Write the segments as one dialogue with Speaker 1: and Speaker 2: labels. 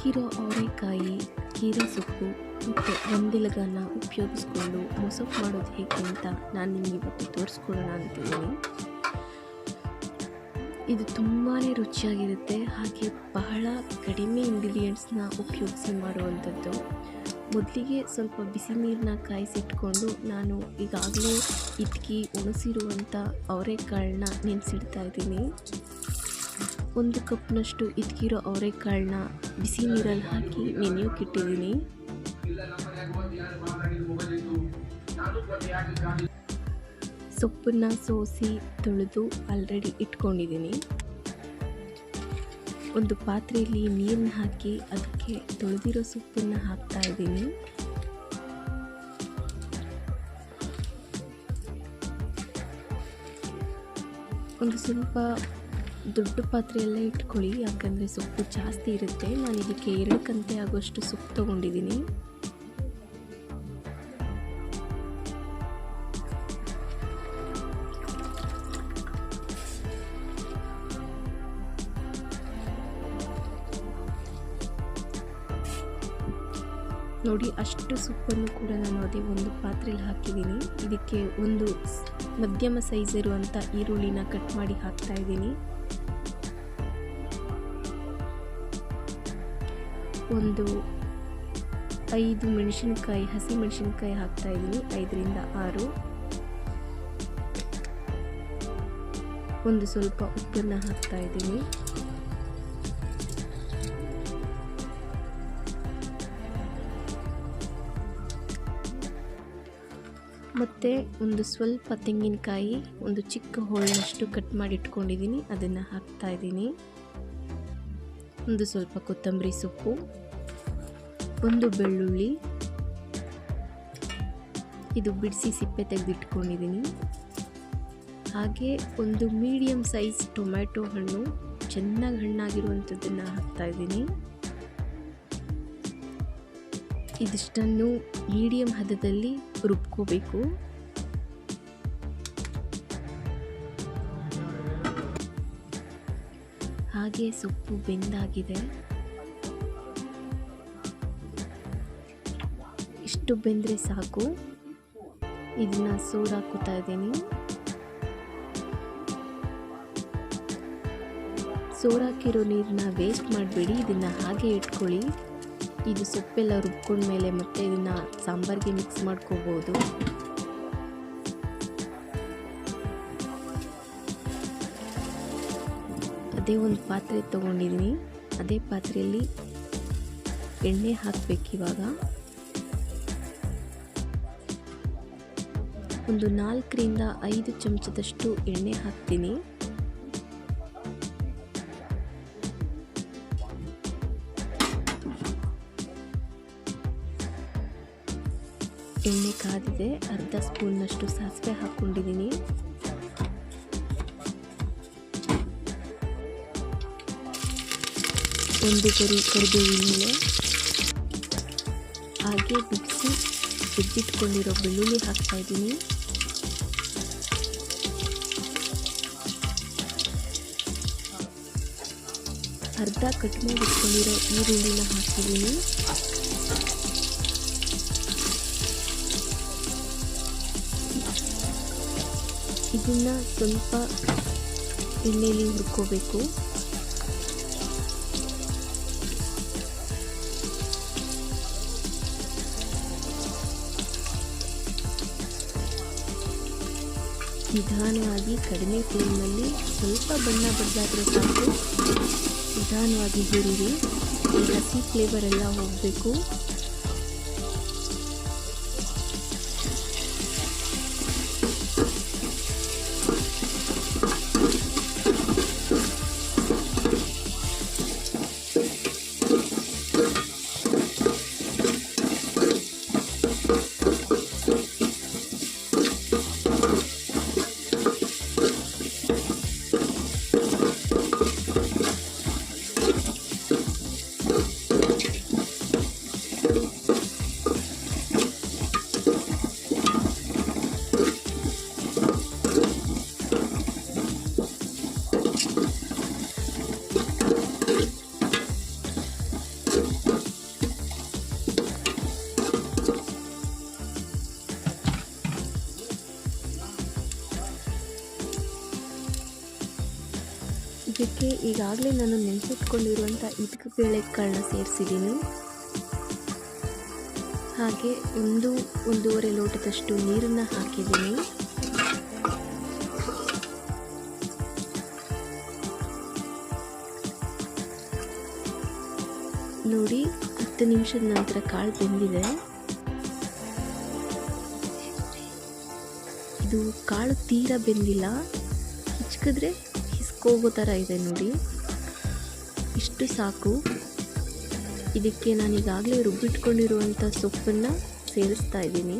Speaker 1: ಇದ್ಕಿರೋ ಅವರೆಕಾಯಿ, ಕೀರೆ ಸೊಪ್ಪು ಮತ್ತು ಒಂದಿಲಗನ್ನ ಉಪಯೋಗಿಸ್ಕೊಂಡು ಮೊಸಪ್ಪು ಮಾಡೋದು ಹೇಗೆ ಅಂತ ನಾನು ನಿಮಗೆ ಇವತ್ತು ತೋರಿಸ್ಕೊಡೋಣ ಅಂತಿದ್ದೀನಿ. ಇದು ತುಂಬಾ ರುಚಿಯಾಗಿರುತ್ತೆ, ಹಾಗೆ ಬಹಳ ಕಡಿಮೆ ಇಂಗ್ರೀಡಿಯೆಂಟ್ಸ್ನ ಉಪಯೋಗಿಸಿ ಮಾಡುವಂಥದ್ದು. ಮೊದಲಿಗೆ ಸ್ವಲ್ಪ ಬಿಸಿ ನೀರನ್ನ ಕಾಯಿಸಿಟ್ಕೊಂಡು ನಾನು ಈಗಾಗಲೇ ಇಟ್ಕಿ ಒಣಸಿರುವಂಥ ಅವರೆಕಾಳನ್ನ ನೆನೆಸಿಡ್ತಾ ಇದ್ದೀನಿ. ಒಂದು ಕಪ್ನಷ್ಟು ಇದ್ಕಿರೋ ಅವರೆಕಾಳನ್ನ ಬಿಸಿ ನೀರಲ್ಲಿ ಹಾಕಿ ನೆನೆಯೋಕ್ಕಿಟ್ಟಿದ್ದೀನಿ ಸೊಪ್ಪನ್ನು ಸೋಸಿ ತೊಳೆದು ಆಲ್ರೆಡಿ ಇಟ್ಕೊಂಡಿದ್ದೀನಿ. ಒಂದು ಪಾತ್ರೆಯಲ್ಲಿ ನೀರನ್ನ ಹಾಕಿ ಅದಕ್ಕೆ ತೊಳೆದಿರೋ ಸೊಪ್ಪನ್ನು ಹಾಕ್ತಾ ಇದ್ದೀನಿ. ಒಂದು ಸ್ವಲ್ಪ ದೊಡ್ಡ ಪಾತ್ರೆಯೆಲ್ಲ ಇಟ್ಕೊಳ್ಳಿ, ಯಾಕಂದರೆ ಸೊಪ್ಪು ಜಾಸ್ತಿ ಇರುತ್ತೆ. ನಾನು ಇದಕ್ಕೆ ಎರಡು ಕಂತೆ ಆಗೋಷ್ಟು ಸೊಪ್ಪು ತೊಗೊಂಡಿದ್ದೀನಿ. ನೋಡಿ, ಅಷ್ಟು ಸೊಪ್ಪನ್ನು ಕೂಡ ನಾನು ಅದೇ ಒಂದು ಪಾತ್ರೆಯಲ್ಲಿ ಹಾಕಿದ್ದೀನಿ. ಇದಕ್ಕೆ ಒಂದು ಮಧ್ಯಮ ಸೈಜ್ ಇರುವಂಥ ಈರುಳ್ಳಿನ ಕಟ್ ಮಾಡಿ ಹಾಕ್ತಾ ಇದ್ದೀನಿ. ಒಂದು ಐದು ಮೆಣಸಿನಕಾಯಿ, ಹಸಿ ಮೆಣಸಿನಕಾಯಿ ಹಾಕ್ತಾ ಇದ್ದೀನಿ. ಐದರಿಂದ ಆರು. ಒಂದು ಸ್ವಲ್ಪ ಉಪ್ಪನ್ನು ಹಾಕ್ತಾ ಇದ್ದೀನಿ. ಮತ್ತು ಒಂದು ಸ್ವಲ್ಪ ತೆಂಗಿನಕಾಯಿ, ಒಂದು ಚಿಕ್ಕ ಹೋಳಿನಷ್ಟು ಕಟ್ ಮಾಡಿ ಇಟ್ಕೊಂಡಿದ್ದೀನಿ. ಅದನ್ನು ಹಾಕ್ತಾ ಇದ್ದೀನಿ. ಒಂದು ಸ್ವಲ್ಪ ಕೊತ್ತಂಬರಿ ಸೊಪ್ಪು, ಒಂದು ಬೆಳ್ಳುಳ್ಳಿ. ಇದು ಬಿಡಿಸಿ ಸಿಪ್ಪೆ ತೆಗೆದಿಟ್ಕೊಂಡಿದ್ದೀನಿ. ಹಾಗೆ ಒಂದು ಮೀಡಿಯಮ್ ಸೈಜ್ ಟೊಮ್ಯಾಟೊ ಹಣ್ಣು, ಚೆನ್ನಾಗಿ ಹಣ್ಣಾಗಿರುವಂಥದ್ದನ್ನು ಹಾಕ್ತಾ ಇದ್ದೀನಿ. ಇದಿಷ್ಟನ್ನು ಮೀಡಿಯಮ್ ಹದದಲ್ಲಿ ರುಬ್ಕೋಬೇಕು. ಹಾಗೆ ಸೊಪ್ಪು ಬೆಂದಾಗಿದೆ. ಇಷ್ಟು ಬೆಂದರೆ ಸಾಕು. ಇದನ್ನ ಸೋಡಾಕುತ್ತಾ ಇದ್ದೀನಿ. ಸೋಡಾಕಿರೋ ನೀರನ್ನ ವೇಸ್ಟ್ ಮಾಡಬೇಡಿ, ಇದನ್ನು ಹಾಗೆ ಇಟ್ಕೊಳ್ಳಿ. ಇದು ಸೊಪ್ಪೆಲ್ಲ ರುಬ್ಕೊಂಡ್ಮೇಲೆ ಮತ್ತೆ ಇದನ್ನು ಸಾಂಬಾರಿಗೆ ಮಿಕ್ಸ್ ಮಾಡ್ಕೋಬೋದು. ಅದೇ ಒಂದು ಪಾತ್ರೆ ತೊಗೊಂಡಿದ್ದೀನಿ ಅದೇ ಪಾತ್ರೆಯಲ್ಲಿ ಎಣ್ಣೆ ಹಾಕಬೇಕಿವಾಗ ಒಂದು ನಾಲ್ಕರಿಂದ ಐದು ಚಮಚದಷ್ಟು ಎಣ್ಣೆ ಹಾಕ್ತೀನಿ. ಎಣ್ಣೆ ಕಾದಿದೆ. ಅರ್ಧ ಸ್ಪೂನ್ನಷ್ಟು ಸಾಸಿವೆ ಹಾಕ್ಕೊಂಡಿದ್ದೀನಿ ಒಂದು ಕರಿ ಕರಿಬೇವಿನ ಹಾಗೆ ಬಿಡಿಸಿ ತೆಗೆದಿಟ್ಕೊಂಡಿರೋ ಬೆಳ್ಳುಳ್ಳಿ ಹಾಕ್ತಾ ಇದ್ದೀನಿ. ಅರ್ಧ ಕಟ್ ಮಾಡಿ ಇಟ್ಕೊಂಡಿರೋ ಈರುಳ್ಳಿನ ಹಾಕಿದ್ದೀನಿ. ಇದನ್ನು ಸ್ವಲ್ಪ ಎಣ್ಣೆಯಲ್ಲಿ ಹುರ್ಕೋಬೇಕು. ನಿಧಾನವಾಗಿ ಕಡಿಮೆ ಫ್ಲೇಮ್ನಲ್ಲಿ ಸ್ವಲ್ಪ ಬಣ್ಣ ಬದಲಾದರೆ ಸಾಕು. ನಿಧಾನವಾಗಿ ಹುರಿರಿ. ಹಸಿ ಫ್ಲೇವರ್ ಎಲ್ಲ ಹೋಗಬೇಕು. ಇದಕ್ಕೆ ಈಗಾಗಲೇ ನಾನು ನೆನೆಸಿಟ್ಕೊಂಡಿರುವಂಥ ಇದಕ್ಕೆ ಬೇಳೆಕಾಳನ್ನ ಸೇರಿಸಿದ್ದೀನಿ. ಹಾಗೆ ಒಂದು, ಒಂದೂವರೆ ಲೋಟದಷ್ಟು ನೀರನ್ನು ಹಾಕಿದ್ದೀನಿ. ನೋಡಿ, ಹತ್ತು ನಿಮಿಷದ ನಂತರ ಕಾಳು ಬೆಂದಿದೆ. ಇದು ಕಾಳು ತೀರ ಬೆಂದಿಲ್ಲ. ಹಿಚ್ಕಿದ್ರೆ ಹಿಸ್ಕೋಗೋ ಥರ ಇದೆ ನೋಡಿ. ಇಷ್ಟು ಸಾಕು. ಇದಕ್ಕೆ ನಾನು ಈಗಾಗಲೇ ರುಬ್ಬಿಟ್ಕೊಂಡಿರುವಂಥ ಸೊಪ್ಪನ್ನು ಸೇರಿಸ್ತಾ ಇದ್ದೀನಿ.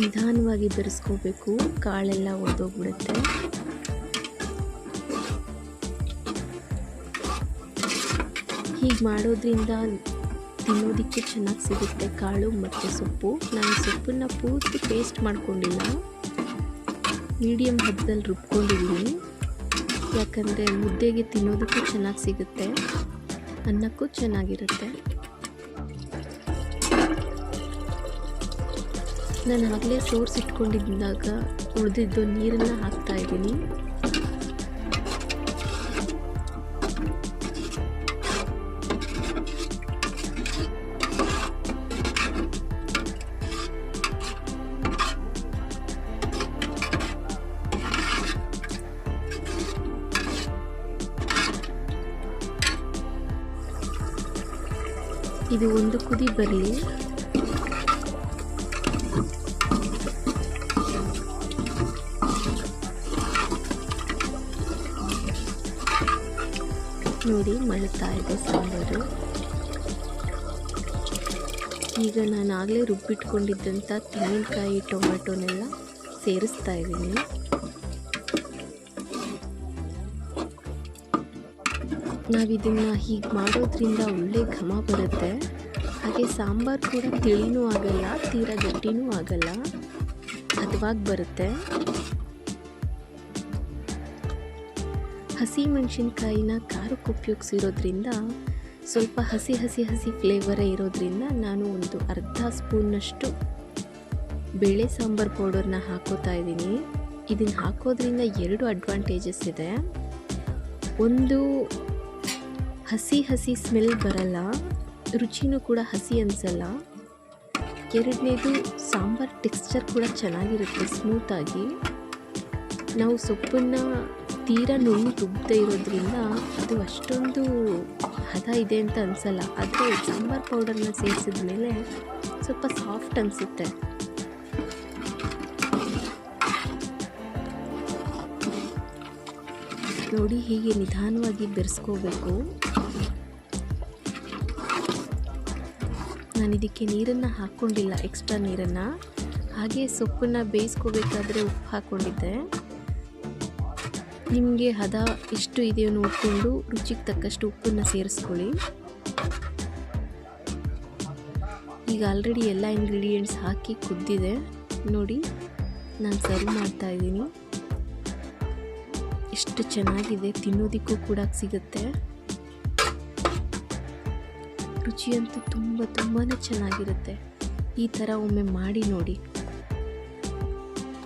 Speaker 1: ನಿಧಾನವಾಗಿ ಬೆರೆಸ್ಕೋಬೇಕು. ಕಾಳೆಲ್ಲ ಒಡೆದೋಗ್ಬಿಡುತ್ತೆ. ಹೀಗೆ ಮಾಡೋದ್ರಿಂದ ತಿನ್ನೋದಕ್ಕೆ ಚೆನ್ನಾಗಿ ಸಿಗುತ್ತೆ ಕಾಳು ಮತ್ತು ಸೊಪ್ಪು. ನಾನು ಸೊಪ್ಪನ್ನು ಪೂರ್ತಿ ಪೇಸ್ಟ್ ಮಾಡ್ಕೊಂಡಿಲ್ಲ. ಮೀಡಿಯಮ್ ಹಬ್ಬದಲ್ಲಿ ರುಬ್ಕೊಂಡಿದ್ದೀನಿ. ಯಾಕಂದರೆ ಮುದ್ದೆಗೆ ತಿನ್ನೋದಕ್ಕೂ ಚೆನ್ನಾಗಿ ಸಿಗುತ್ತೆ. ಅನ್ನಕ್ಕೂ ಚೆನ್ನಾಗಿರುತ್ತೆ. ನಾನು ಆಗಲೇ ಸೋರ್ಸಿಟ್ಕೊಂಡಿದ್ದಾಗ ಉಳಿದಿದ್ದು ನೀರನ್ನು ಹಾಕ್ತಾ ಇದು ಒಂದು ಕುದಿ ಬರಲಿ. ನೋಡಿ ಮಳುತ್ತಾ ಇದೆ ಸಾಂಬಾರು. ಈಗ ನಾನು ಆಗಲೇ ರುಬ್ಬಿಟ್ಕೊಂಡಿದ್ದಂಥ ತೆಂಗಿನಕಾಯಿ ಟೊಮೆಟೊನೆಲ್ಲ ಸೇರಿಸ್ತಾ ಇದ್ದೀನಿ. ನಾವಿದನ್ನು ಹೀಗೆ ಮಾಡೋದ್ರಿಂದ ಒಳ್ಳೆ ಘಮ ಬರುತ್ತೆ. ಹಾಗೆ ಸಾಂಬಾರು ಕೂಡ ತಿಳಿನೂ ಆಗಲ್ಲ, ತೀರಾ ಗಟ್ಟಿನೂ ಆಗಲ್ಲ. ಹದವಾಗಿ ಬರುತ್ತೆ. ಹಸಿ ಮೆಣಸಿನ್ಕಾಯಿನ ಖಾರಕ್ಕೆ ಉಪಯೋಗಿಸಿರೋದ್ರಿಂದ, ಸ್ವಲ್ಪ ಹಸಿ ಹಸಿ ಹಸಿ ಫ್ಲೇವರೇ ಇರೋದ್ರಿಂದ ನಾನು ಒಂದು ಅರ್ಧ ಸ್ಪೂನ್ನಷ್ಟು ಬೇಳೆ ಸಾಂಬಾರು ಪೌಡರ್ನ ಹಾಕೋತಾ ಇದ್ದೀನಿ. ಇದನ್ನು ಹಾಕೋದ್ರಿಂದ ಎರಡು ಅಡ್ವಾಂಟೇಜಸ್ ಇದೆ. ಒಂದು ಹಸಿ ಹಸಿ ಸ್ಮೆಲ್ ಬರಲ್ಲ. ರುಚಿನೂ ಕೂಡ ಹಸಿ ಅನಿಸಲ್ಲ. ಎರಡನೇದು ಸಾಂಬಾರು ಟೆಕ್ಸ್ಚರ್ ಕೂಡ ಚೆನ್ನಾಗಿರುತ್ತೆ ಸ್ಮೂತಾಗಿ ನಾವು ಸೊಪ್ಪನ್ನು ತೀರಾ ನುಣ್ಣು ರುಬ್ಬದೇ ಇರೋದ್ರಿಂದ ಅದು ಅಷ್ಟೊಂದು ಹದ ಇದೆ ಅಂತ ಅನಿಸಲ್ಲ. ಆದರೆ ಸಾಂಬಾರು ಪೌಡರ್ನ ಸೇರಿಸಿದ ಮೇಲೆ ಸ್ವಲ್ಪ ಸಾಫ್ಟ್ ಅನಿಸುತ್ತೆ. ನೋಡಿ ಹೀಗೆ ನಿಧಾನವಾಗಿ ಬೆರೆಸ್ಕೋಬೇಕು. ನಾನು ಇದಕ್ಕೆ ನೀರನ್ನು ಹಾಕ್ಕೊಂಡಿಲ್ಲ ಎಕ್ಸ್ಟ್ರಾ ನೀರನ್ನು. ಹಾಗೆ ಸೊಪ್ಪನ್ನು ಬೇಯಿಸ್ಕೋಬೇಕಾದ್ರೆ ಉಪ್ಪು ಹಾಕ್ಕೊಂಡಿದ್ದೆ. ನಿಮಗೆ ಹದ ಎಷ್ಟು ಇದೆಯೋ ನೋಡಿಕೊಂಡು ರುಚಿಗೆ ತಕ್ಕಷ್ಟು ಉಪ್ಪನ್ನು ಸೇರಿಸ್ಕೊಳ್ಳಿ. ಈಗ ಆಲ್ರೆಡಿ ಎಲ್ಲ ಇಂಗ್ರೀಡಿಯೆಂಟ್ಸ್ ಹಾಕಿ ಕುದ್ದಿದೆ. ನೋಡಿ, ನಾನು ಸರ್ವ್ ಮಾಡ್ತಾ ಇದ್ದೀನಿ. ಎಷ್ಟು ಚೆನ್ನಾಗಿದೆ ತಿನ್ನೋದಕ್ಕೂ ಕೂಡ ಸಿಗುತ್ತೆ. ರುಚಿಯಂತೂ ತುಂಬ ತುಂಬಾ ಚೆನ್ನಾಗಿರುತ್ತೆ. ಈ ಥರ ಒಮ್ಮೆ ಮಾಡಿ ನೋಡಿ.